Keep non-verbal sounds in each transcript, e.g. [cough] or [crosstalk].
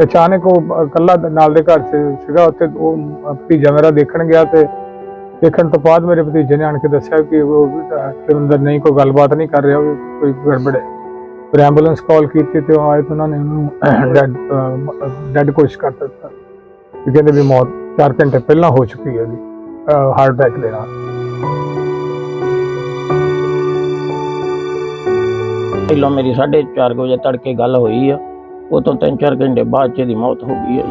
ਅਚਾਨਕ ਉਹ ਇਕੱਲਾ ਨਾਲ ਦੇ ਘਰ 'ਚ ਸੀਗਾ, ਉੱਥੇ ਉਹ ਭਤੀਜਾ ਮੇਰਾ ਦੇਖਣ ਗਿਆ ਤੇ ਦੇਖਣ ਤੋਂ ਬਾਅਦ ਮੇਰੇ ਭਤੀਜੇ ਨੇ ਆਣ ਕੇ ਦੱਸਿਆ ਕਿ ਉਹ ਅੰਦਰ ਨਹੀਂ, ਕੋਈ ਗੱਲਬਾਤ ਨਹੀਂ ਕਰ ਰਿਹਾ, ਉਹ ਕੋਈ ਗੜਬੜ ਹੈ। ਫਿਰ ਐਂਬੂਲੈਂਸ ਕਾਲ ਕੀਤੀ ਤੇ ਉਹ ਆਏ ਤਾਂ ਉਹਨਾਂ ਨੇ ਉਹਨੂੰ ਡੈਡ ਡੈਡ ਕੋਸ਼ਿਸ਼ ਕਰ ਦਿੱਤਾ। ਕਿ ਕਹਿੰਦੇ ਵੀ ਮੌਤ 4 ਘੰਟੇ ਪਹਿਲਾਂ ਹੋ ਚੁੱਕੀ ਹੈ ਉਹਦੀ ਹਾਰਟ ਅਟੈਕ ਦੇ ਨਾਲ। ਪਹਿਲਾਂ ਮੇਰੀ 4:30 ਵਜੇ ਤੜਕੇ ਗੱਲ ਹੋਈ ਆ। ਉਹ ਤੋਂ 3-4 ਘੰਟੇ ਬਾਅਦ ਚ ਇਹਦੀ ਮੌਤ ਹੋ ਗਈ ਹੈ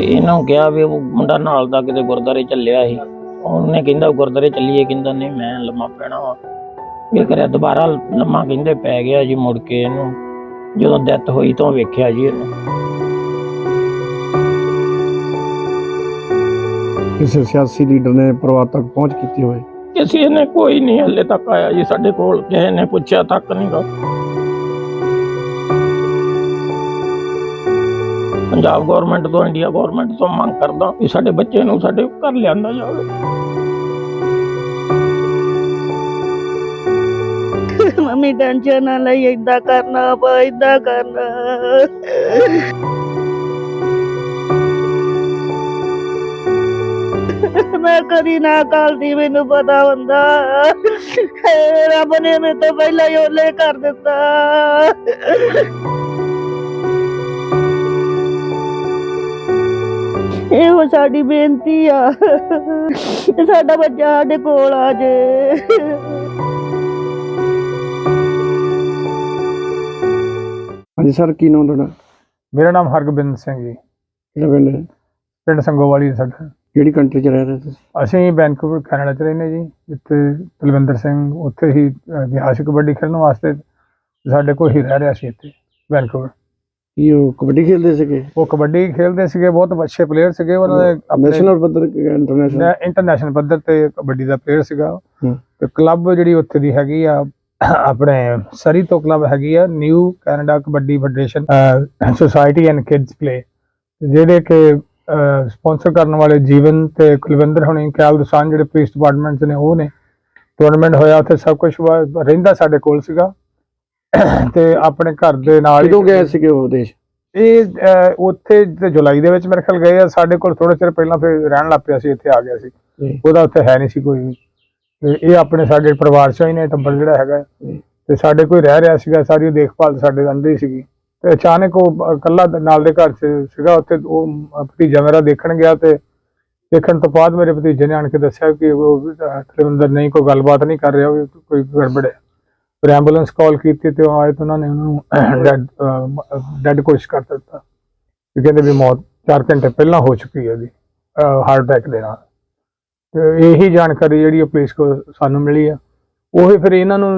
ਇਹਨਾਂ ਨੂੰ ਕਿਹਾ ਵੀ ਉਹ ਮੁੰਡਾ ਨਾਲ ਦਾ ਕਿਤੇ ਗੁਰਦਾਰੇ ਚੱਲਿਆ ਸੀ। ਉਹਨੇ ਕਹਿੰਦਾ ਗੁਰਦਾਰੇ ਚੱਲੀਏ, ਕਹਿੰਦਾ ਨਹੀਂ, ਮੈਂ ਲੰਮਾ ਪੈਣਾ ਵਾ। ਇਹ ਕਰਿਆ ਦੁਬਾਰਾ ਲੰਮਾ ਕਹਿੰਦੇ ਪੈ ਗਿਆ ਜੀ ਮੁੜ ਕੇ ਇਹਨੂੰ। ਜਦੋਂ ਡੈਥ ਹੋਈ ਤਾਂ ਵੇਖਿਆ ਜੀ ਇਹਨੂੰ। ਕਿਸੇ ਸਿਆਸੀ ਲੀਡਰ ਨੇ ਪਰਿਵਾਰ ਤੱਕ ਪਹੁੰਚ ਕੀਤੀ ਹੋਵੇ। ਕਿਸੇ ਨੇ ਕੋਈ ਨਹੀਂ ਹਲੇ ਤੱਕ ਆਇਆ ਜੀ, ਸਾਡੇ ਕੋਲ ਕਿਸੇ ਨੇ ਪੁੱਛਿਆ ਤੱਕ ਨਹੀਂ ਗਾ। ਪੰਜਾਬ ਗਵਰਨਮੈਂਟ ਤੋਂ ਇੰਡੀਆ ਗਵਰਨਮੈਂਟ ਤੋਂ ਮੰਗ ਕਰਦਾ ਕਿ ਸਾਡੇ ਬੱਚੇ ਨੂੰ ਸਾਡੇ ਘਰ ਲਿਆਂਦਾ ਜਾਵੇ। ਮੰਮੀ ਟੈਨਸ਼ਨ ਨਾ ਲਈ, ਏਦਾਂ ਕਰਨਾ ਪਾ ਏਦਾਂ ਕਰਨਾ। ਮੈਂ ਕਦੀ ਨਾ ਕਰਦੀ ਮੈਨੂੰ ਪਤਾ ਹੁੰਦਾ। ਰੱਬ ਨੇ ਮੇਰੇ ਤੋਂ ਪਹਿਲਾਂ ਹੀ ਓਲੇ ਕਰ ਦਿੱਤਾ। ਇਹੋ ਸਾਡੀ ਬੇਨਤੀ ਆ। ਸਾਡਾ ਬੱਚਾ ਸਾਡੇ ਕੋਲ ਆ ਜੇ। ਹਾਂਜੀ ਸਰ ਕੀ ਨਾਮ ਤੁਹਾਡਾ? ਮੇਰਾ ਨਾਮ ਹਰਗੋਬਿੰਦ ਸਿੰਘ ਜੀ। ਕਿਹੜਾ ਪਿੰਡ ਹੈ? ਪਿੰਡ ਸੰਗੋਵਾਲੀ ਸਾਡਾ। ਕਿਹੜੀ ਕੰਟਰੀ 'ਚ ਰਹਿ ਰਹੇ ਤੁਸੀਂ? ਅਸੀਂ ਵੈਨਕੂਵਰ ਕੈਨੇਡਾ ਚ ਰਹਿੰਦੇ ਜੀ ਜਿੱਥੇ ਕੁਲਵਿੰਦਰ ਸਿੰਘ ਉੱਥੇ ਹੀ ਅਹ, ਗਿਆ ਸੀ ਕਬੱਡੀ ਖੇਡਣ ਵਾਸਤੇ ਸਾਡੇ ਕੋਲ ਹੀ ਰਹਿ ਰਿਹਾ ਸੀ ਇੱਥੇ ਵੈਨਕੂਵਰ ਕੀ ਉਹ ਕਬੱਡੀ ਖੇਡਦੇ ਸੀਗੇ? ਉਹ ਕਬੱਡੀ ਖੇਡਦੇ ਸੀਗੇ ਬਹੁਤ ਅੱਛੇ ਪਲੇਅਰ ਸੀਗੇ ਉਹਨਾਂ ਦੇ ਨੈਸ਼ਨਲ ਪੱਧਰ ਇੰਟਰਨੈਸ਼ਨਲ ਇੰਟਰਨੈਸ਼ਨਲ ਪੱਧਰ ਤੇ ਕਬੱਡੀ ਦਾ ਪਲੇਅਰ ਸੀਗਾ। ਤੇ ਕਲੱਬ ਜਿਹੜੀ ਉੱਥੇ ਦੀ ਹੈਗੀ ਆ ਆਪਣੇ ਸਰੀ ਤੋਂ ਕਲੱਬ ਹੈਗੀ ਆ New Canada Kabaddi Federation Society and Kids Play ਜਿਹੜੇ ਕਿ ਸਪਾਂਸਰ ਕਰਨ ਵਾਲੇ ਜੀਵਨ ਤੇ ਕੁਲਵਿੰਦਰ ਹੁਣੀ ਕੈਲ ਦਸਾਨ ਜਿਹੜੇ ਪੁਲਿਸ ਡਿਪਾਰਟਮੈਂਟ ਨੇ ਉਹ ਨੇ। ਟੂਰਨਾਮੈਂਟ ਹੋਇਆ ਉੱਥੇ ਸਭ ਕੁਝ ਰਹਿੰਦਾ ਸਾਡੇ ਕੋਲ ਸੀਗਾ। [coughs] ਤੇ ਆਪਣੇ ਘਰ ਦੇ ਨਾਲ ਕਦੋਂ ਗਏ ਸੀਗੇ ਉਹ ਦੇਸ਼? ਇਹ ਉੱਥੇ ਤੇ ਜੁਲਾਈ ਦੇ ਵਿੱਚ ਮੇਰੇ ਖਿਆਲ ਗਏ ਆ। ਸਾਡੇ ਕੋਲ ਥੋੜੇ ਚਿਰ ਪਹਿਲਾਂ ਫਿਰ ਰਹਿਣ ਲੱਗ ਪਿਆ ਸੀ ਇੱਥੇ ਆ ਗਿਆ ਸੀ। ਉਹਦਾ ਉੱਥੇ ਹੈ ਨਹੀਂ ਸੀ ਕੋਈ ਇਹ ਆਪਣੇ ਸਾਡੇ ਪਰਿਵਾਰ ਚੋਂ ਹੀ ਨੇ ਟੱਬਰ ਜਿਹੜਾ ਹੈਗਾ। ਤੇ ਸਾਡੇ ਕੋਈ ਰਹਿ ਰਿਹਾ ਸੀਗਾ ਸਾਰੀ ਦੇਖਭਾਲ ਸਾਡੇ ਅੰਦਰ ਹੀ ਸੀਗੀ। ਤੇ ਅਚਾਨਕ ਉਹ ਇਕੱਲਾ ਨਾਲ ਦੇ ਘਰ 'ਚ ਸੀਗਾ ਉੱਥੇ ਉਹ ਭਤੀਜਾ ਮੇਰਾ ਦੇਖਣ ਗਿਆ ਤੇ ਦੇਖਣ ਤੋਂ ਬਾਅਦ ਮੇਰੇ ਭਤੀਜੇ ਨੇ ਆਣ ਕੇ ਦੱਸਿਆ ਕਿ ਉਹ ਅਹ, ਕੁਲਵਿੰਦਰ ਨਹੀਂ ਕੋਈ ਗੱਲਬਾਤ ਨਹੀਂ ਕਰ ਰਿਹਾ ਕੋਈ ਗੜਬੜ ਹੈ। ਫਿਰ ਐਂਬੂਲੈਂਸ ਕਾਲ ਕੀਤੀ ਤੇ ਉਹ ਆਏ ਤਾਂ ਉਹਨਾਂ ਨੇ ਉਹਨੂੰ [clears throat] ਡੈਡ ਡੈਡ ਕੋਸ਼ਿਸ਼ ਕਰ ਦਿੱਤਾ। ਕਿ ਕਹਿੰਦੇ ਵੀ ਮੌਤ 4 ਘੰਟੇ ਪਹਿਲਾਂ ਹੋ ਚੁੱਕੀ ਹੈ ਉਹਦੀ ਹਾਰਟ ਅਟੈਕ ਦੇ ਨਾਲ। ਤੇ ਇਹੀ ਜਾਣਕਾਰੀ ਜਿਹੜੀ ਉਹ ਪੁਲਿਸ ਕੋ ਸਾਨੂੰ ਮਿਲੀ ਆ। ਉਹੀ ਫਿਰ ਇਹਨਾਂ ਨੂੰ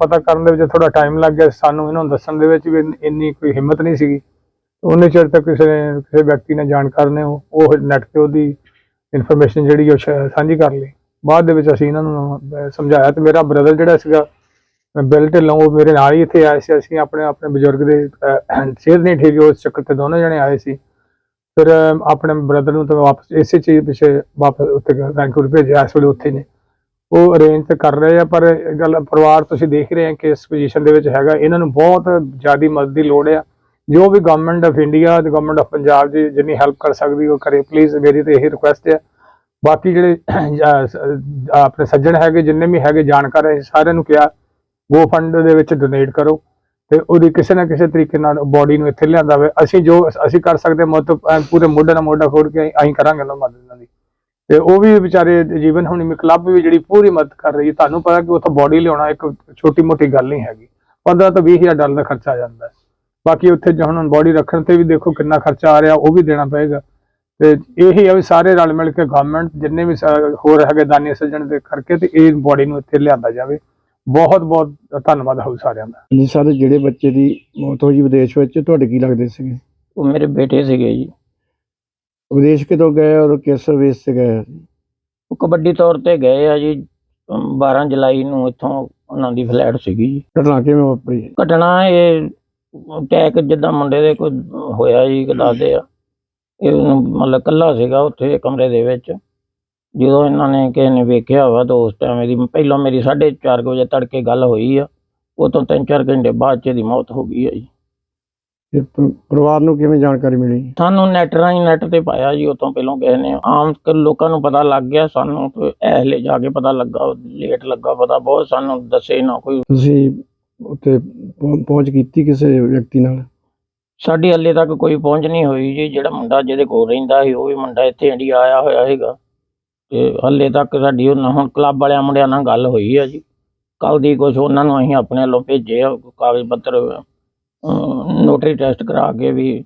ਪਤਾ ਕਰਨ ਦੇ ਵਿੱਚ ਥੋੜਾ ਟਾਈਮ ਲੱਗ ਗਿਆ। ਸਾਨੂੰ ਇਹਨਾਂ ਨੂੰ ਦੱਸਣ ਦੇ ਵਿੱਚ ਵੀ ਇੰਨੀ ਕੋਈ ਹਿੰਮਤ ਨਹੀਂ ਸੀਗੀ। ਉਹਨੇ ਚਿਰ ਤੱਕ ਕਿਸੇ ਕਿਸੇ ਵਿਅਕਤੀ ਨੇ ਜਾਣਕਾਰ ਨੇ ਉਹ ਉਹ ਨੈਟ ਤੇ ਉਹਦੀ ਇਨਫੋਰਮੇਸ਼ਨ ਜਿਹੜੀ ਉਹ ਸਾਂਝੀ ਕਰ ਲਈ। ਬਾਅਦ ਦੇ ਵਿੱਚ ਅਸੀਂ ਇਹਨਾਂ ਨੂੰ ਸਮਝਾਇਆ ਤੇ ਮੇਰਾ ਬ੍ਰਦਰ ਜਿਹੜਾ ਸੀਗਾ ਬਿਲ ਢਿੱਲੋਂ, ਉਹ ਮੇਰੇ ਨਾਲ ਹੀ ਇੱਥੇ ਆਏ ਸੀ। ਅਸੀਂ ਆਪਣੇ ਆਪਣੇ ਬਜ਼ੁਰਗ ਦੇ ਸਿਹਤ ਨਹੀਂ ਠੀਕ ਉਸ ਚੱਕਰ ਤੇ ਦੋਨੋਂ ਜਣੇ ਆਏ ਸੀ। ਫਿਰ ਆਪਣੇ ਬ੍ਰਦਰ ਨੂੰ ਤਾਂ ਵਾਪਸ, ਇਸੇ ਚੀਜ਼ ਪਿੱਛੇ ਵਾਪਸ ਉੱਥੇ ਵੈਂਕੂਵਰ ਭੇਜਿਆ, ਇਸ ਵੇਲੇ ਉੱਥੇ ਨੇ। ਉਹ ਅਰੇਂਜ ਤਾਂ ਕਰ ਰਹੇ ਆ, ਪਰ ਗੱਲ ਪਰਿਵਾਰ ਤੁਸੀਂ ਦੇਖ ਰਹੇ ਆ ਕਿ ਇਸ ਪੋਜੀਸ਼ਨ ਦੇ ਵਿੱਚ ਹੈਗਾ। ਇਹਨਾਂ ਨੂੰ ਬਹੁਤ ਜ਼ਿਆਦੀ ਮਦਦ ਦੀ ਲੋੜ ਆ। ਜੋ ਵੀ ਗਵਰਨਮੈਂਟ ਆਫ ਇੰਡੀਆ ਤੇ ਗਵਰਨਮੈਂਟ ਆਫ ਪੰਜਾਬ ਜੀ ਜਿੰਨੀ ਹੈਲਪ ਕਰ ਸਕਦੀ, ਉਹ ਕਰੇ। ਪਲੀਜ਼ ਮੇਰੀ ਤੇ ਇਹੀ ਰਿਕੁਐਸਟ ਹੈ ਬਾਕੀ ਜਿਹੜੇ ਆਪਣੇ ਸੱਜਣ ਹੈਗੇ, ਜਿੰਨੇ ਵੀ ਹੈਗੇ ਜਾਣਕਾਰ ਹੈ ਸਾਰਿਆਂ ਨੂੰ ਕਿਹਾ ਗੋ ਫੰਡ ਦੇ ਵਿੱਚ ਡੋਨੇਟ ਕਰੋ। ਤੇ ਉਹਦੀ ਕਿਸੇ ਨਾ ਕਿਸੇ ਤਰੀਕੇ ਨਾਲ ਬੋਡੀ ਨੂੰ ਇੱਥੇ ਲਿਆਂਦਾ ਹੋਵੇ। ਅਸੀਂ ਜੋ, ਅਸੀਂ ਕਰ ਸਕਦੇ ਮਤਲਬ ਐਨ ਪੂਰੇ ਮੋਢੇ ਨਾਲ ਮੋਢਾ ਖੋੜ ਕੇ ਅਸੀਂ ਕਰਾਂਗੇ ਨਾ ਮਦਦ ਤੇ ਉਹ ਵੀ ਵਿਚਾਰੇ ਜੀਵਨ ਹੁਣੀ ਕਲੱਬ ਵੀ ਜਿਹੜੀ ਪੂਰੀ ਮਦਦ ਕਰ ਰਹੀ ਹੈ। ਤੁਹਾਨੂੰ ਪਤਾ ਕਿ ਉੱਥੋਂ ਬੋਡੀ ਲਿਆਉਣਾ ਇੱਕ ਛੋਟੀ ਮੋਟੀ ਗੱਲ ਨਹੀਂ ਹੈਗੀ। 15 ਤੋਂ 20000 ਡਾਲਰ ਦਾ ਖਰਚਾ ਆ ਜਾਂਦਾ ਹੈ। ਬਾਕੀ ਉੱਥੇ ਜੇ ਹੁਣ ਬੋਡੀ ਰੱਖਣ ਤੇ ਵੀ ਦੇਖੋ ਕਿੰਨਾ ਖਰਚਾ ਆ ਰਿਹਾ ਉਹ ਵੀ ਦੇਣਾ ਪਏਗਾ। ਤੇ ਇਹੀ ਆ ਵੀ ਸਾਰੇ ਰਲ ਮਿਲ ਕੇ ਗਵਰਨਮੈਂਟ ਜਿੰਨੇ ਵੀ ਹੋਰ ਹੈਗੇ ਦਾਨੀ ਸੱਜਣ ਦੇ ਕਰਕੇ ਤੇ ਇਹ ਬੋਡੀ ਨੂੰ ਇੱਥੇ ਲਿਆਂਦਾ ਜਾਵੇ। ਬਹੁਤ ਬਹੁਤ ਧੰਨਵਾਦ ਹੋਊ ਸਾਰਿਆਂ ਦਾ। ਜੀ ਸਰ ਜਿਹੜੇ ਬੱਚੇ ਦੀ ਮੌਤ ਹੋਈ ਵਿਦੇਸ਼ ਵਿੱਚ ਤੁਹਾਡੇ ਕੀ ਲੱਗਦੇ ਸੀਗੇ? ਉਹ ਮੇਰੇ ਬੇਟੇ ਸੀਗੇ ਜੀ। ਵਿਦੇਸ਼ ਕਿਦੋਂ ਗਏ ਔਰ ਕਿਸ ਵੇਸ ਤੇ ਗਏ? ਉਹ ਕਬੱਡੀ ਤੌਰ ਤੇ ਗਏ ਆ ਜੀ ਅਮ 12 ਜੁਲਾਈ ਨੂੰ ਇੱਥੋਂ ਉਹਨਾਂ ਦੀ ਫਲੈਟ ਸੀਗੀ ਜੀ। ਘਟਨਾ ਕਿਵੇਂ ਵਾਪਰੀ? ਘਟਨਾ ਇਹ ਅਟੈਕ ਜਿੱਦਾਂ ਮੁੰਡੇ ਦੇ ਕੋਈ ਹੋਇਆ ਜੀ ਦੱਸਦੇ ਆ। ਇਹ ਮਤਲਬ ਕੱਲਾ ਸੀਗਾ ਉੱਥੇ ਕਮਰੇ ਦੇ ਵਿੱਚ। ਜਦੋਂ ਇਹਨਾਂ ਨੇ ਕਿਸੇ ਨੇ ਵੇਖਿਆ ਵਾ ਤਾਂ ਉਸ ਟਾਈਮ ਇਹਦੀ ਪਹਿਲਾਂ ਮੇਰੀ 4:30 ਵਜੇ ਤੜਕੇ ਗੱਲ ਹੋਈ ਆ। ਉਹ ਤੋਂ ਤਿੰਨ ਚਾਰ ਘੰਟੇ ਬਾਅਦ ਚ ਇਹਦੀ ਮੌਤ ਹੋ ਗਈ ਹੈ ਜੀ। ਪਰ- ਪਰਿਵਾਰ ਨੂੰ ਕਿਵੇਂ ਜਾਣਕਾਰੀ ਮਿਲੀ? ਸਾਨੂੰ ਨੈਟ ਰਾਹੀਂ ਨੈਟ ਤੇ ਪਾਇਆ ਜੀ ਉਤੋਂ ਪਹਿਲਾਂ ਕਿਸੇ ਨੇ। ਆਮ ਕ- ਲੋਕਾਂ ਨੂੰ ਪਤਾ ਲੱਗ ਗਿਆ ਸਾਨੂੰ ਤੇ ਐਹਲੇ ਜਾ ਕੇ ਪਤਾ ਲੱਗਾ ਲੇਟ ਲੱਗਾ ਪਤਾ ਬਹੁਤ ਸਾਨੂੰ ਦੱਸੇ ਨਾ ਕੋਈ। ਤੁਸੀਂ ਉੱਥੇ ਪਹੁੰ- ਪਹੁੰਚ ਕੀਤੀ ਕਿਸੇ ਵਿਅਕਤੀ ਨਾਲ? ਸਾਡੀ ਹੱਲੇ ਤੱਕ ਕੋਈ ਪਹੁੰਚ ਨਹੀਂ ਹੋਈ ਜੀ ਜਿਹੜਾ ਮੁੰਡਾ ਜਿਹਦੇ ਕੋਲ ਰਹਿੰਦਾ ਸੀ ਉਹ ਵੀ ਮੁੰਡਾ ਇੱਥੇ ਇੰਡੀਆ ਆਇਆ ਹੋਇਆ ਹੈਗਾ ਤੇ ਹੱਲੇ ਤੱਕ ਸਾਡੀ ਉਹਨਾਂ ਹੁਣ ਕਲੱਬ ਵਾਲਿਆਂ ਮੁੰਡਿਆਂ ਨਾਲ ਗੱਲ ਹੋਈ ਆ ਜੀ। ਕੱਲ ਦੀ ਕੁਛ ਉਹਨਾਂ ਨੂੰ ਅਸੀਂ ਆਪਣੇ ਵੱਲੋਂ ਭੇਜੇ ਆ ਕਾਗਜ਼ ਪੱਤਰ ਨੋਟਰੀ ਟੈਸਟ ਕਰਾ ਕੇ ਵੀ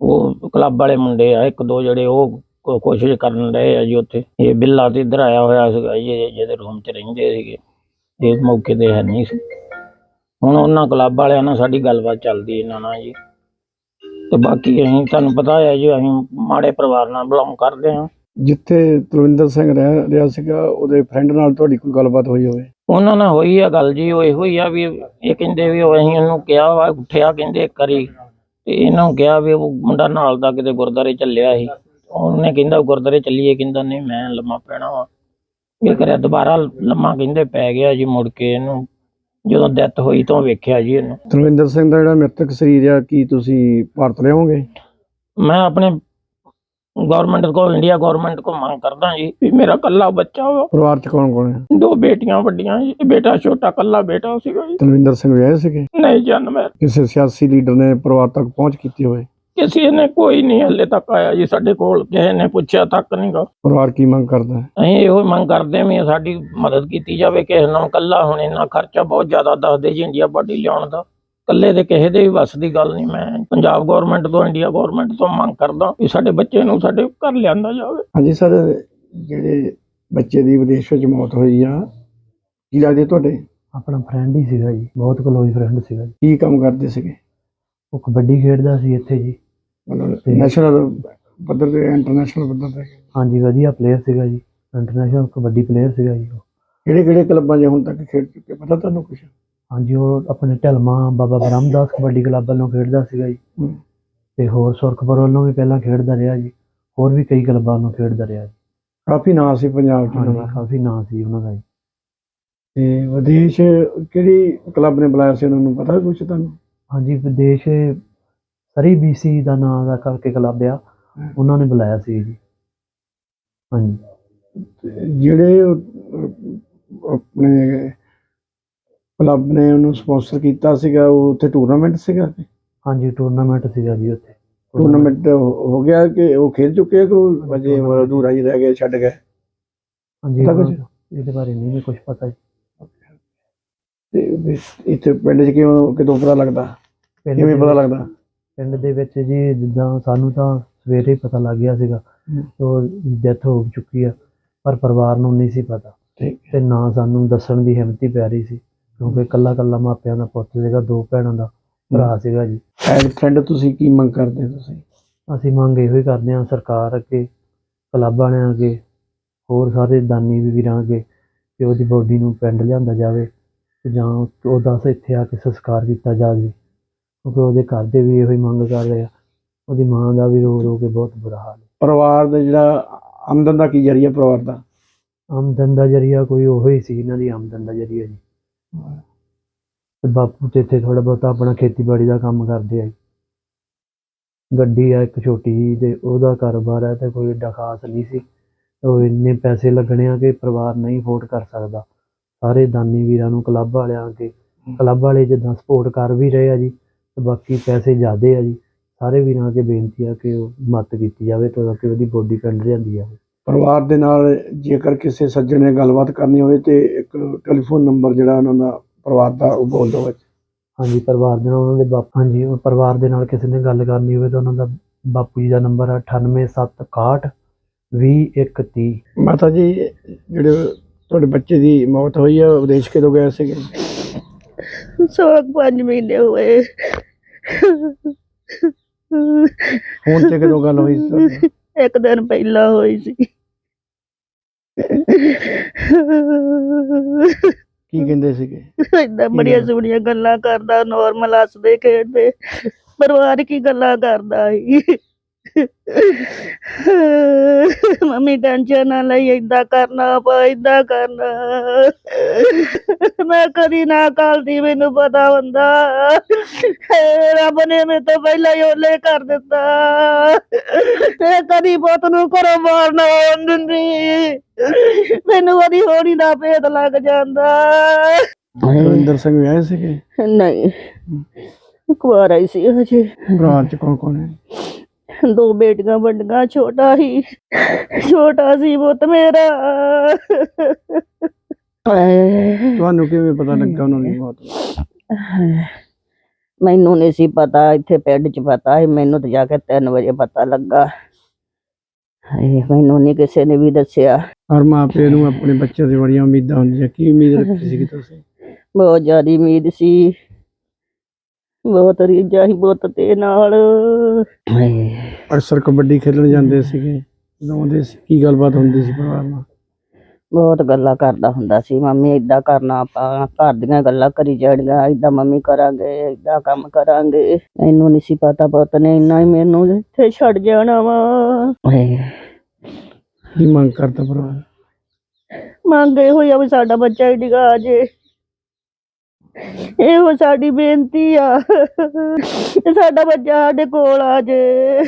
ਉਹ ਕਲੱਬ ਵਾਲੇ ਮੁੰਡੇ ਆ, ਇੱਕ ਦੋ ਜਿਹੜੇ ਉਹ ਕੋ- ਕੋਸ਼ਿਸ਼ ਕਰਨ ਰਹੇ ਆ ਜੀ ਉੱਥੇ। ਇਹ ਬਿੱਲਾ ਤੇ ਇੱਧਰ ਆਇਆ ਹੋਇਆ ਸੀਗਾ ਜੀ, ਇਹ- ਜਿਹਦੇ ਰੂਮ 'ਚ ਰਹਿੰਦੇ ਸੀਗੇ। ਇਸ ਮੌਕੇ ਤੇ ਹੈ ਨਹੀਂ ਸੀ। ਹੁਣ ਉਹਨਾਂ ਕਲੱਬ ਵਾਲਿਆਂ ਨਾਲ ਸਾਡੀ ਗੱਲਬਾਤ ਚੱਲਦੀ ਇਹਨਾਂ ਨਾਲ ਜੀ। ਤੇ ਬਾਕੀ ਅਸੀਂ, ਤੁਹਾਨੂੰ ਪਤਾ ਹੈ ਜੀ, ਅਸੀਂ ਮਾੜੇ ਪਰਿਵਾਰ ਨਾਲ ਬਿਲੋਂਗ ਕਰਦੇ ਹਾਂ। ਜਿੱਥੇ ਤਲਵਿੰਦਰ ਸਿੰਘ ਰਹਿ, ਰਿਹਾ ਸੀਗਾ, ਉਹਦੇ ਫਰੈਂਡ ਨਾਲ ਤੁਹਾਡੀ ਕੋਈ ਗੱਲਬਾਤ ਹੋਈ ਹੋਵੇ। ਉਹਨਾਂ ਨਾਲ ਹੋਈ ਆ ਗੱਲ ਜੀ ਉਹ ਇਹੋ ਹੀ ਆ ਵੀ ਇਹ ਕਹਿੰਦੇ ਵੀ ਉਹ ਅਸੀਂ ਉਹਨੂੰ ਕਿਹਾ ਵਾ ਉੱਠਿਆ ਕਹਿੰਦੇ ਇੱਕ ਵਾਰੀ ਤੇ ਇਹਨਾਂ ਨੂੰ ਕਿਹਾ ਵੀ ਉਹ ਮੁੰਡਾ ਨਾਲ ਦਾ ਕਿਤੇ ਗੁਰਦਾਰੇ ਚੱਲਿਆ ਸੀ। ਉਹਨੇ ਕਹਿੰਦਾ ਗੁਰਦਾਰੇ ਚੱਲੀਏ ਕਹਿੰਦਾ ਨਹੀਂ ਮੈਂ ਲੰਮਾ ਪੈਣਾ ਵਾ। ਇਹ ਕਰਿਆ ਦੁਬਾਰਾ ਲੰਮਾ ਕਹਿੰਦੇ ਪੈ ਗਿਆ ਜੀ ਮੁੜ ਕੇ ਇਹਨੂੰ ਜਦੋਂ ਡੈਥ ਹੋਈ ਤਾਂ ਵੇਖਿਆ ਜੀ ਇਹਨੂੰ। ਤਲਵਿੰਦਰ ਸਿੰਘ ਦਾ ਜਿਹੜਾ ਮ੍ਰਿਤਕ ਸਰੀਰ ਆ ਕੀ ਤੁਸੀਂ ਭਾਰਤ ਲਿਆਓਗੇ ਮੈਂ ਆਪਣੇ ਗਵਰਨਮੈਂਟ ਕੋ ਇੰਡੀਆ ਗਵਰਨਮੈਂਟ ਕੋ ਮੰਗ ਕਰਦਾ ਜੀ ਵੀ ਮੇਰਾ ਕੱਲਾ ਬੱਚਾ ਵਾ। ਪਰਿਵਾਰ ਚ ਕੌਣ ਕੌਣ ਹੈ? ਦੋ ਬੇਟੀਆਂ ਵੱਡੀਆਂ ਜੀ ਬੇਟਾ ਛੋਟਾ ਕੱਲਾ ਬੇਟਾ ਸੀਗਾ ਜੀ। ਤਲਵਿੰਦਰ ਸਿੰਘ ਵਿਆਹੇ ਸੀਗੇ? ਨਹੀਂ ਜਨਮ ਹੈ ਕਿਸੇ ਸਿਆਸੀ ਲੀਡਰ ਨੇ ਪਰਿਵਾਰ ਤੱਕ ਪਹੁੰਚ ਕੀਤੀ ਹੋਵੇ? ਕਿਸੇ ਨੇ ਕੋਈ ਨਹੀਂ ਹੱਲੇ ਤੱਕ ਆਇਆ ਜੀ ਸਾਡੇ ਕੋਲ ਕਿਸੇ ਨੇ ਪੁੱਛਿਆ ਤੱਕ ਨਹੀਂ ਗਾ। ਪਰਿਵਾਰ ਕੀ ਮੰਗ ਕਰਦਾ ਹੈ? ਅਸੀਂ ਇਹੋ ਮੰਗ ਕਰਦੇ ਵੀ ਸਾਡੀ ਮਦਦ ਕੀਤੀ ਜਾਵੇ ਕਿਸੇ ਨਾਲ ਕੱਲਾ ਹੁਣ ਇੰਨਾ ਖਰਚਾ ਬਹੁਤ ਜ਼ਿਆਦਾ ਦੱਸਦੇ ਜੀ ਇੰਡੀਆ ਬਾਡੀ ਲਿਆਉਣ ਦਾ। ਕੱਲੇ ਦੇ ਕਿਸੇ ਦੇ ਵੀ ਵੱਸ ਦੀ ਗੱਲ ਨਹੀਂ। ਮੈਂ ਪੰਜਾਬ ਗਵਰਨਮੈਂਟ ਤੋਂ ਇੰਡੀਆ ਗਵਰਨਮੈਂਟ ਤੋਂ ਮੰਗ ਕਰਦਾ ਵੀ ਸਾਡੇ ਬੱਚੇ ਨੂੰ ਸਾਡੇ ਘਰ ਲਿਆਂਦਾ ਜਾਵੇ। ਹਾਂਜੀ ਸਰ ਜਿਹੜੇ ਬੱਚੇ ਦੀ ਵਿਦੇਸ਼ ਵਿੱਚ ਮੌਤ ਹੋਈ ਆ ਕੀ ਲੱਗਦੇ ਤੁਹਾਡੇ? ਆਪਣਾ ਫਰੈਂਡ ਹੀ ਸੀਗਾ ਜੀ ਬਹੁਤ ਕਲੋਜ਼ ਫਰੈਂਡ ਸੀਗਾ ਜੀ। ਕੀ ਕੰਮ ਕਰਦੇ ਸੀਗੇ? ਉਹ ਕਬੱਡੀ ਖੇਡਦਾ ਸੀ ਇੱਥੇ ਜੀ। ਨੈਸ਼ਨਲ ਪੱਧਰ ਤੇ ਇੰਟਰਨੈਸ਼ਨਲ ਪੱਧਰ ਤੇ। ਹਾਂਜੀ ਵਧੀਆ ਪਲੇਅਰ ਸੀਗਾ ਜੀ। ਇੰਟਰਨੈਸ਼ਨਲ ਕਬੱਡੀ ਪਲੇਅਰ ਸੀਗਾ ਜੀ ਉਹ। ਕਿਹੜੇ ਕਿਹੜੇ ਕਲੱਬਾਂ 'ਚ ਹੁਣ ਤੱਕ ਖੇਡ ਚੁੱਕੇ? ਪਤਾ ਤੁਹਾਨੂੰ ਕੁਝ ਹਾਂਜੀ ਉਹ ਆਪਣੇ ਢਲਮਾ ਬਾਬਾ ਬ੍ਰਹਮਦਾਸ ਕਬੱਡੀ ਕਲੱਬ ਵੱਲੋਂ ਖੇਡਦਾ ਸੀਗਾ ਜੀ। ਤੇ ਹੋਰ ਸੁਰਖਪੁਰ ਵੱਲੋਂ ਵੀ ਪਹਿਲਾਂ ਖੇਡਦਾ ਰਿਹਾ ਜੀ। ਹੋਰ ਵੀ ਕਈ ਕਲੱਬਾਂ ਵੱਲੋਂ ਖੇਡਦਾ ਰਿਹਾ ਜੀ। ਕਾਫੀ ਨਾਂ ਸੀ ਪੰਜਾਬ 'ਚ ਉਹਨਾਂ ਦਾ। ਕਾਫੀ ਨਾਂ ਸੀ ਉਹਨਾਂ ਦਾ ਜੀ। ਤੇ ਵਿਦੇਸ਼ ਕਿਹੜੀ ਕਲੱਬ ਨੇ ਬੁਲਾਇਆ ਸੀ ਉਹਨਾਂ ਨੂੰ ਪਤਾ ਕੁਝ ਤੁਹਾਨੂੰ? ਹਾਂਜੀ ਵਿਦੇਸ਼ ਸਰੀ ਬੀਸੀ ਦਾ ਨਾਂ ਦਾ ਕਰਕੇ ਕਲੱਬ ਆ ਉਹਨਾਂ ਨੇ ਬੁਲਾਇਆ ਸੀ ਜੀ। ਹਾਂਜੀ। ਜਿਹੜੇ ਆਪਣੇ ਕਲੱਬ ਨੇ ਉਹਨੂੰ ਸਪਾਂਸਰ ਕੀਤਾ ਸੀਗਾ ਉਹ ਉੱਥੇ ਟੂਰਨਾਮੈਂਟ ਸੀਗਾ ਹਾਂਜੀ ਟੂਰਨਾਮੈਂਟ ਸੀਗਾ ਜੀ ਉੱਥੇ। ਟੂਰਨਾਮੈਂਟ ਹੋ ਗਿਆ ਕਿ ਉਹ ਖੇਡ ਚੁੱਕੇ ਆ ਕਿ ਉਹ ਅਜੇ ਅਧੂਰਾ ਹੀ ਰਹਿ ਗਿਆ ਛੱਡ ਗਏ? ਹਾਂਜੀ ਪਤਾ ਕੁਛ? ਇਹਦੇ ਬਾਰੇ ਨਹੀਂ ਮੈਨੂੰ ਕੁਝ ਪਤਾ ਜੀ। ਤੇ ਇੱਥੇ ਪਿੰਡ 'ਚ ਕਿਉਂ ਕਿਦੋਂ ਪਤਾ ਲੱਗਦਾ? ਪਿੰਡ ਕਿਵੇਂ ਦੇ ਪਤਾ ਵਿੱਚ- ਲੱਗਦਾ? ਪਿੰਡ ਦੇ ਵਿੱਚ ਜੀ ਜਿੱਦਾਂ ਸਾਨੂੰ ਤਾਂ ਸਵੇਰੇ ਹੀ ਪਤਾ ਲੱਗ ਗਿਆ ਸੀਗਾ ਹਮ। ਉਹ ਡੈਥ ਹੋ ਚੁੱਕੀ ਆ ਪਰ ਪਰਿਵਾਰ ਨੂੰ ਨਹੀਂ ਸੀ ਪਤਾ। ਠੀਕ ਤੇ ਨਾ ਸਾਨੂੰ ਦੱਸਣ ਦੀ ਹਿੰਮਤ ਹੀ ਪੈ ਰਹੀ ਸੀ। ਕਿਉਂਕਿ ਇਕੱਲਾ ਇਕੱਲਾ ਮਾਪਿਆਂ ਦਾ ਪੁੱਤ ਸੀਗਾ ਦੋ ਭੈਣਾਂ ਦਾ ਭਰਾ ਸੀਗਾ ਜੀ। ਐਜ਼ ਫਰੈਂਡ ਤੁਸੀਂ ਕੀ ਮੰਗ ਕਰਦੇ ਹੋ ਤੁਸੀਂ? ਅਸੀਂ ਮੰਗ ਇਹੋ ਹੀ ਕਰਦੇ ਹਾਂ ਸਰਕਾਰ ਅੱਗੇ ਕਲੱਬ ਵਾਲਿਆਂ ਅੱਗੇ ਹੋਰ ਸਾਰੇ ਦਾਨੀ ਵੀਰਾਂ ਅੱਗੇ ਕਿ ਉਹਦੀ ਬੋਡੀ ਨੂੰ ਪਿੰਡ ਲਿਆਂਦਾ ਜਾਵੇ ਤੇ ਜਾਂ ਉਹਦਾ ਇੱਥੇ ਆ ਕੇ ਸੰਸਕਾਰ ਕੀਤਾ ਜਾਵੇ। ਕਿਉਂਕਿ ਉਹਦੇ ਘਰ ਦੇ ਵੀ ਇਹੋ ਹੀ ਮੰਗ ਕਰ ਰਹੇ ਆ। ਉਹਦੀ ਮਾਂ ਦਾ ਵੀ ਰੋ ਰੋ ਕੇ ਬਹੁਤ ਬੁਰਾ ਹਾਲ ਹੈ। ਪਰਿਵਾਰ ਦਾ ਜਿਹੜਾ ਆਮਦਨ ਦਾ ਕੀ ਜਰੀਆ ਪਰਿਵਾਰ ਦਾ? ਆਮਦਨ ਦਾ ਜਰੀਆ ਕੋਈ ਉਹੋ ਹੀ ਸੀ ਇਹਨਾਂ ਦੀ ਆਮਦਨ ਦਾ ਜਰੀਆ ਜੀ। ਤੇ ਬਾਪੂ ਤੇ ਇੱਥੇ ਥੋੜਾ ਬਹੁਤਾ ਆਪਣਾ ਖੇਤੀਬਾੜੀ ਦਾ ਕੰਮ ਕਰਦੇ ਆ ਜੀ। ਗੱਡੀ ਆ ਇੱਕ ਛੋਟੀ ਜਿਹੀ ਤੇ ਉਹਦਾ ਕਾਰੋਬਾਰ ਹੈ ਤੇ ਕੋਈ ਏਡਾ ਖਾਸ ਨਹੀਂ ਸੀ। ਉਹ ਇੰਨੇ ਪੈਸੇ ਲੱਗਣੇ ਆ ਕਿ ਪਰਿਵਾਰ ਨਹੀਂ ਅਫੋਰਡ ਕਰ ਸਕਦਾ। ਸਾਰੇ ਦਾਨੀ ਵੀਰਾਂ ਨੂੰ ਕਲੱਬ ਵਾਲਿਆਂ ਅੱਗੇ। ਕਲੱਬ ਵਾਲੇ ਜਿੱਦਾਂ ਸਪੋਰਟ ਕਰ ਵੀ ਰਹੇ ਆ ਜੀ ਤੇ ਬਾਕੀ ਪੈਸੇ ਜ਼ਿਆਦੇ ਆ ਜੀ। ਸਾਰੇ ਵੀਰਾਂ ਅੱਗੇ ਬੇਨਤੀ ਆ ਕਿ ਉਹ ਮਦਦ ਕੀਤੀ ਜਾਵੇ ਤਾਂ ਕਿ ਉਹਦੀ ਬੋਡੀ ਪਿੰਡ ਲਿਆਂਦੀ ਜਾਵੇ। ਪਰਿਵਾਰ ਦੇ ਨਾਲ ਜੇਕਰ ਕਿਸੇ ਸੱਜਣ ਨੇ ਗੱਲਬਾਤ ਕਰਨੀ ਹੋਵੇ ਤੇ ਇੱਕ ਟੈਲੀਫੋਨ ਨੰਬਰ ਜਿਹੜਾ ਉਹਨਾਂ ਦਾ ਪਰਿਵਾਰ ਦਾ ਉਹ ਬੋਲ ਦਿਓ ਵਿੱਚ। ਹਾਂਜੀ ਪਰਿਵਾਰ ਦੇ ਨਾਲ ਉਹਨਾਂ ਦੇ ਬਾਪੂ ਹਾਂਜੀ ਉਹ ਪਰਿਵਾਰ ਦੇ ਨਾਲ ਕਿਸੇ ਨੇ ਗੱਲ ਕਰਨੀ ਹੋਵੇ ਤਾਂ ਉਹਨਾਂ ਦਾ ਬਾਪੂ ਜੀ ਦਾ ਨੰਬਰ ਹੈ 98761 2130 ਮਾਤਾ ਜੀ ਜਿਹੜੇ ਤੁਹਾਡੇ ਬੱਚੇ ਦੀ ਮੌਤ ਹੋਈ ਆ ਵਿਦੇਸ਼ ਕਿਦੋਂ ਗਏ ਸੀਗੇ? ਸੋਗ ਪੰਜ ਮਹੀਨੇ ਹੋਏ। ਫੋਨ ਤੇ ਕਦੋਂ ਗੱਲ ਹੋਈ ਸੀ? ਇੱਕ ਦਿਨ ਪਹਿਲਾਂ ਹੋਈ ਸੀ। ਕੀ ਕਹਿੰਦੇ ਸੀਗੇ? ਏਦਾਂ ਬੜੀਆਂ ਸੋਹਣੀਆਂ ਗੱਲਾਂ ਕਰਦਾ ਨਾਰਮਲ ਹੱਸਦੇ ਖੇਡਦੇ ਪਰਿਵਾਰ ਕੀ ਗੱਲਾਂ ਕਰਦਾ ਸੀ। ਮੰਮੀ ਟੈਨਸ਼ਨ ਨਾ ਲਈ ਏਦਾਂ ਕਰਨਾ ਪਾ ਏਦਾਂ ਕਰਨਾ। ਮੈਂ ਕਦੀ ਨਾ ਕਰਦੀ ਮੈਨੂੰ ਪਤਾ ਹੁੰਦਾ। ਰੱਬ ਨੇ ਮੇਰੇ ਤੋਂ ਪਹਿਲਾਂ ਹੀ ਓਲੇ ਕਰ ਦਿੱਤਾ। ਤੇ ਕਦੀ ਪੁੱਤ ਨੂੰ ਘਰੋਂ ਬਾਹਰ ਨਾ ਆਉਣ ਦਿੰਦੀ। ਮੈਨੂੰ ਉਹਦੀ ਹੋਣੀ ਦਾ ਭੇਦ ਲੱਗ ਜਾਂਦਾ। ਰਵਿੰਦਰ ਸਿੰਘ ਵਿਆਹੇ ਸੀਗੇ? ਨਹੀਂ। ਕੁਆਰਾ ਹੀ ਸੀ ਹਜੇ। ਭਰਾ ਚ ਕੌਣ ਕੌਣ ਹੈ? ਦੋ ਬੇਟੀਆਂ ਵੱਡੀਆਂ ਛੋਟਾ ਹੀ ਛੋਟਾ ਸੀ ਪੁੱਤ ਮੇਰਾ। ਤੁਹਾਨੂੰ ਕਿਵੇਂ ਪਤਾ ਲੱਗਾ ਉਹਨਾਂ ਦੀ ਮੌਤ? ਦਾ? ਮੈਨੂੰ ਨਹੀਂ ਸੀ ਪਤਾ ਇੱਥੇ ਪਿੰਡ 'ਚ ਪਤਾ ਸੀ ਮੈਨੂੰ ਤਾਂ ਜਾ ਕੇ 3 ਵਜੇ ਪਤਾ ਲੱਗਾ। ਹਾਏ ਮੈਨੂੰ ਨਹੀਂ ਕਿਸੇ ਨੇ ਵੀ ਦੱਸਿਆ। ਹਰ ਮਾਂ ਪਿਓ ਨੂੰ ਆਪਣੇ ਬੱਚੇ ਤੇ ਬੜੀਆਂ ਉਮੀਦਾਂ ਹੁੰਦੀਆਂ। ਕੀ ਉਮੀਦ ਰੱਖੀ ਸੀ ਤੁਸੀਂ? ਬਹੁਤ ਜ਼ਿਆਦਾ ਉਮੀਦ ਸੀ। ਬਹੁਤ ਰੀਝਾਂ ਸੀ ਪੁੱਤ ਤੇ ਨਾਲ। ਅਕਸਰ ਕਬੱਡੀ ਖੇਡਣ ਜਾਂਦੇ ਸੀਗੇ ਜਦੋਂ ਆਉਂਦੇ ਸੀ ਕੀ ਗੱਲਬਾਤ ਹੁੰਦੀ ਸੀ ਪਰਿਵਾਰ ਨਾਲ? ਬਹੁਤ ਗੱਲਾਂ ਕਰਦਾ ਹੁੰਦਾ ਸੀ ਮੰਮੀ ਏਦਾਂ ਕਰਨਾ ਆਪਾਂ ਘਰ ਦੀਆਂ ਗੱਲਾਂ ਕਰੀ ਜਾਣੀਆਂ ਏਦਾਂ ਮੰਮੀ ਕਰਾਂਗੇ ਏਦਾਂ ਕੰਮ ਕਰਾਂਗੇ। ਮੈਨੂੰ ਨਹੀਂ ਸੀ ਪਤਾ ਪੁੱਤ ਨੇ ਇੰਨਾ ਹੀ ਮੈਨੂੰ ਇੱਥੇ ਛੱਡ ਜਾਣਾ ਵਾ। ਕੀ ਮੰਗ ਕਰਦਾ ਪਰਿਵਾਰ? ਮੰਗੇ ਹੋਇਆ ਵੀ ਸਾਡਾ ਬੱਚਾ ਹੀ ਡਿਗਾ ਜੇ। ਇਹੋ ਸਾਡੀ ਬੇਨਤੀ ਆ। ਸਾਡਾ ਬੱਚਾ ਸਾਡੇ ਕੋਲ ਆ ਜੇ।